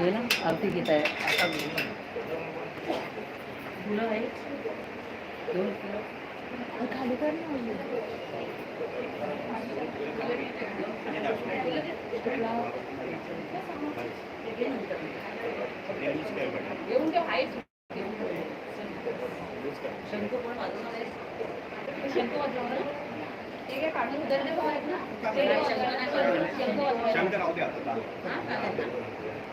हे ना? आरती घेत आहे. आता फुलं आहे दोन फुलं खाली कर येऊन ठेव हाईट शंख पण बाजूला शंख वाजला शंकर राहू द्या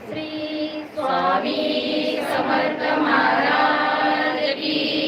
શ્રી સ્વામી સમર્થ મહારાજ કી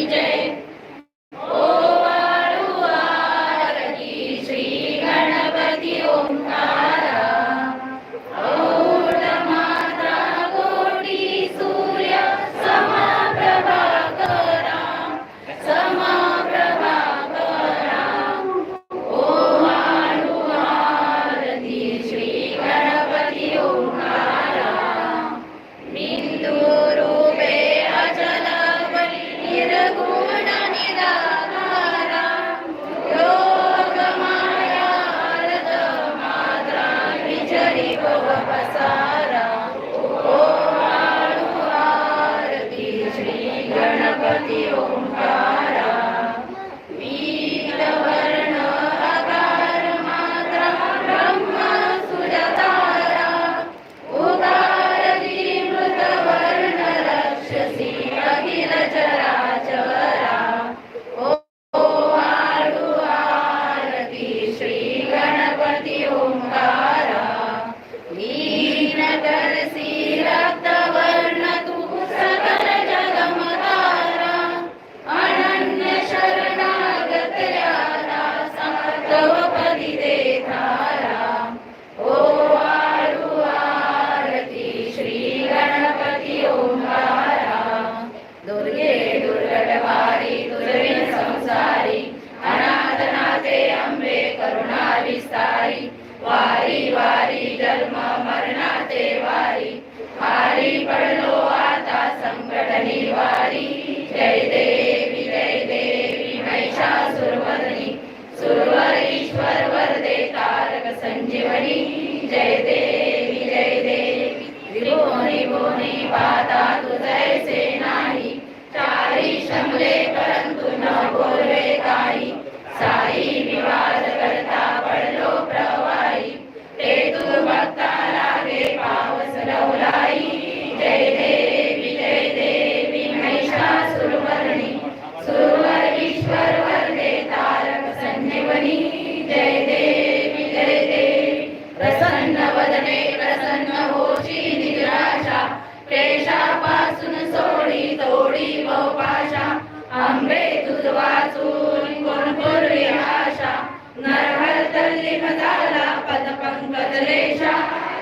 केशापासून सोडी तोडी बहुपाशा. आंबे दूध वाचून कोण पूर्वी आशा. नरहर तल्ली मदाला पदपंकज रेषा.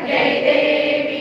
जय देवी.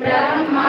ब्रह्मा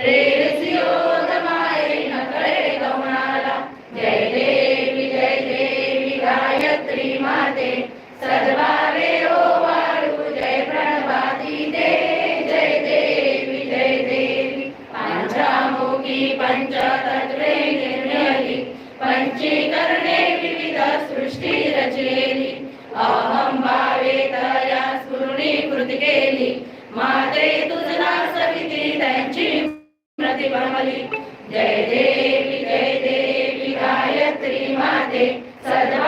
Praise जय देवी जय देवी गायत्री माते सदा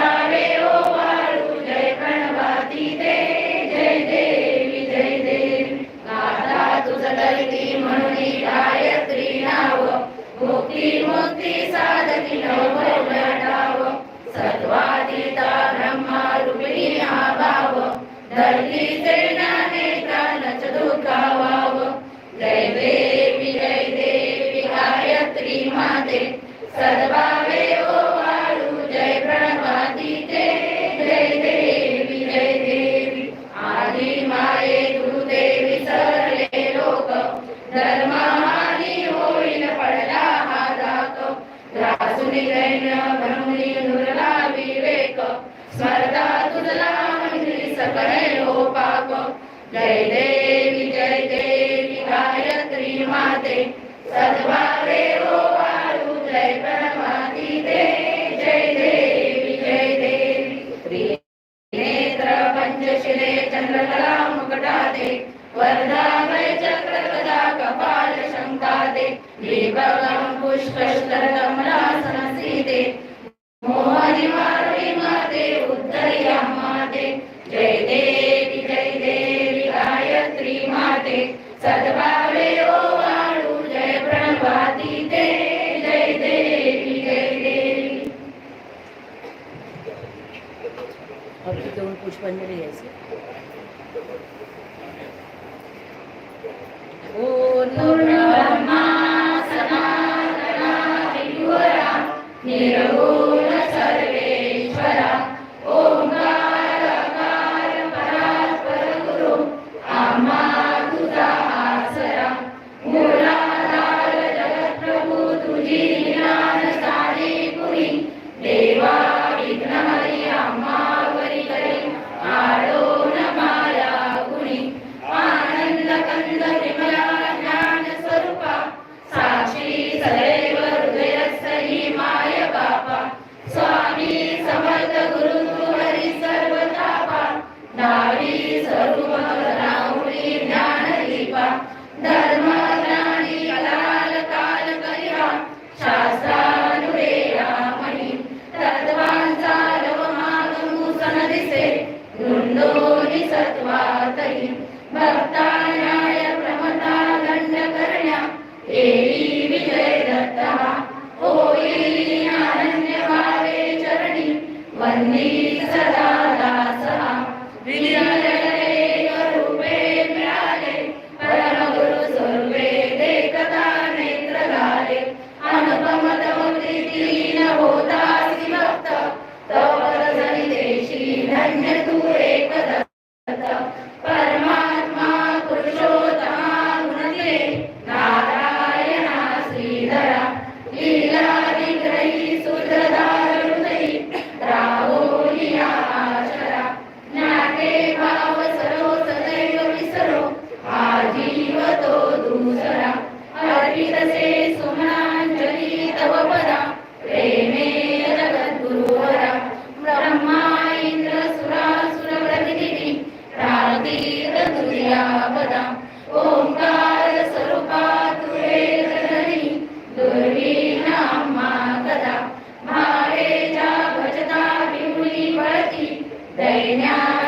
पुष्पांजली घ्यायची. ओ निर्गुणा Ele पळती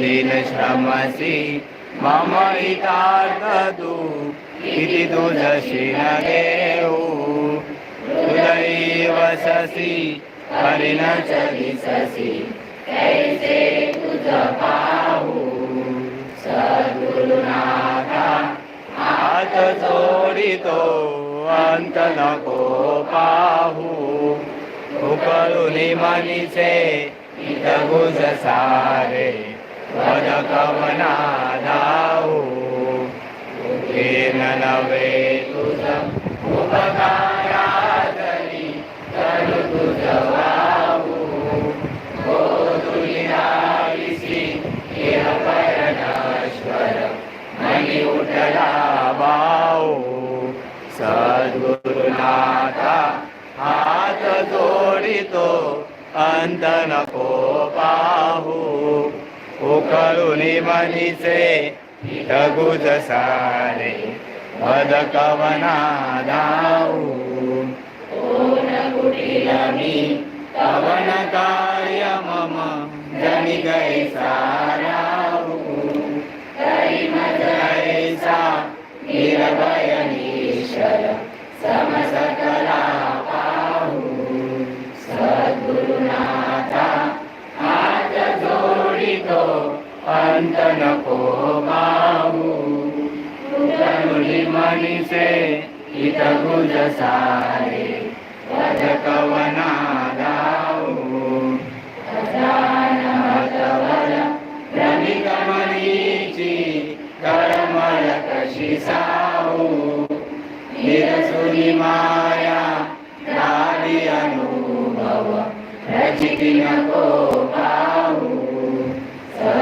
दिन श्रमसि मम हितार्थदु इति तुझशी न देऊ तुदैव ससि हरिण न कैसे तुझ पाहू सद्गुरुनाथा हात जोडितो अंत नको पाहू उकळुनी मनीचे इथ गुज सारे वद कवना धावू नवे तुझ उपकारादरी तनु तुझ वाहू हो तुझी इह मनी उठला बाऊ सद्गुरुनाथा हात जोडितो उकळुनी मनीचे गुज सारे पद कवना धावू कुटिलमी कवन कार्य मम जनि गै निरभय जैसा निर्भयनीश्वर समसकला अंत नको पाहू तुझनुली मनीसे हित गुज सारे. वद कवना दाऊ जाणवतवर रमिकमनीची कळमळ कशी साऊ निरसुनी माया लाली अनुभव. रचिती नको पाऊ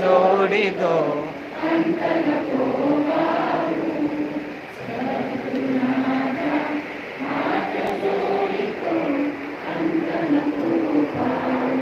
ಜೋಡಿದೋ